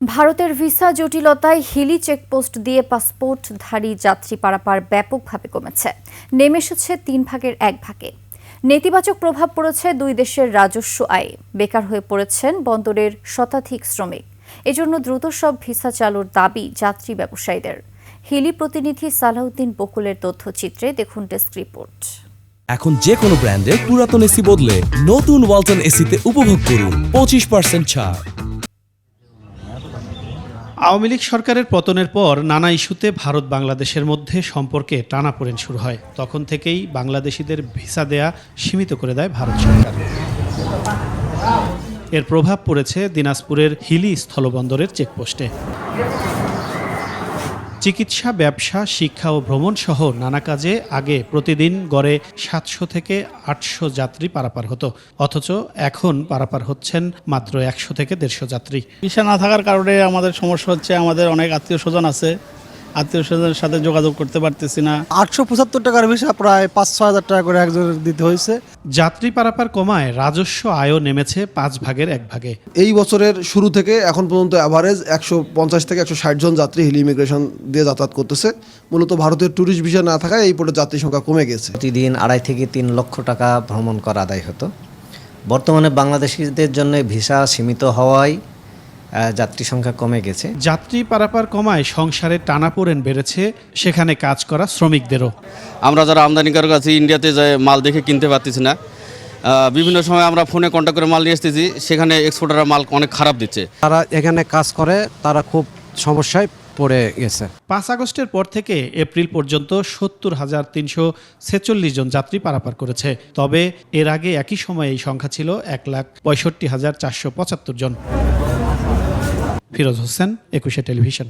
ভারতের ভিসা জটিলতায় হিলি চেকপোস্ট দিয়ে পাসপোর্টধারী যাত্রী পারাপার ব্যাপকভাবে কমেছে। নেমে এসেছে তিন ভাগের এক ভাগে। নেতিবাচক প্রভাব পড়েছে দুই দেশের রাজস্ব আয়ে। বেকার হয়ে পড়েছেন বন্দরের শতাধিক শ্রমিক। এজন্য দ্রুত সব ভিসা চালুর দাবি যাত্রী ব্যবসায়ীদের। হিলি প্রতিনিধি সালাউদ্দিন বকুলের তথ্যচিত্রে দেখুন ডেস্ক রিপোর্ট। এখন যে কোনো ব্র্যান্ডের পুরাতন এসি বদলে নতুন ওয়ালটন এসিতে উপভোগ করুন পঁচিশ পার্সেন্ট ছাড়। আওয়ামী লীগ সরকারের পতনের পর নানা ইস্যুতে ভারত বাংলাদেশের মধ্যে সম্পর্কে টানাপোড়েন শুরু হয়। তখন থেকেই বাংলাদেশিদের ভিসা দেয়া সীমিত করে দেয় ভারত সরকার। এর প্রভাব পড়েছে দিনাজপুরের হিলি স্থলবন্দরের চেকপোস্টে। চিকিৎসা, ব্যবসা, শিক্ষা ও ভ্রমণ সহ নানা কাজে আগে প্রতিদিন গড়ে সাতশো থেকে আটশো যাত্রী পারাপার হতো। অথচ এখন পারাপার হচ্ছেন মাত্র একশো থেকে দেড়শো যাত্রী। ভিসা না থাকার কারণে আমাদের সমস্যা হচ্ছে, আমাদের অনেক আত্মীয় স্বজন আছে। আত্মীয় স্বজনের সাথে যোগাযোগ করতে পারতেছি না। আটশো পঁচাত্তর টাকার ভিসা প্রায় পাঁচ ছয় হাজার টাকা করে একজনের দিতে হয়েছে। যাত্রী পারাপার কমায় রাজস্ব আয়ও নেমেছে পাঁচ ভাগের এক ভাগে। এই বছরের শুরু থেকে এখন পর্যন্ত অ্যাভারেজ একশো পঞ্চাশ থেকে একশো ষাট জন যাত্রী হিল ইমিগ্রেশন দিয়ে যাতায়াত করতেছে। মূলত ভারতের ট্যুরিস্ট ভিসা না থাকায় এই পোর্টের যাত্রী সংখ্যা কমে গেছে। প্রতিদিন আড়াই থেকে তিন লক্ষ টাকা ভ্রমণ করা আদায় হতো। বর্তমানে বাংলাদেশিদের জন্য ভিসা সীমিত হওয়ায় যাত্রী সংখ্যা কমে গেছে। যাত্রী পারাপার কমায় সংসারে টানাপোড়েন বেড়েছে সেখানে কাজ করা শ্রমিকদেরও। আমরা যারা আমদানিকারক আছি ইন্ডিয়াতে যে মাল দেখে কিনতে পারতেছি না। বিভিন্ন সময় আমরা ফোনে কন্ট্যাক্ট করে মাল নিয়ে আসতেছি সেখানে এক্সপোর্টাররা মাল অনেক খারাপ দিচ্ছে। তারা এখানে কাজ করে তারা খুব সমস্যায় পড়ে গেছে। পাঁচ আগস্টের পর থেকে এপ্রিল পর্যন্ত সত্তর হাজার তিনশো ছেচল্লিশ জন যাত্রী পারাপার করেছে। তবে এর আগে একই সময়ে এই সংখ্যা ছিল এক লাখ পঁয়ষট্টি হাজার চারশো পঁচাত্তর জন। ফিরোজ হোসেন একুশে টেলিভিশন।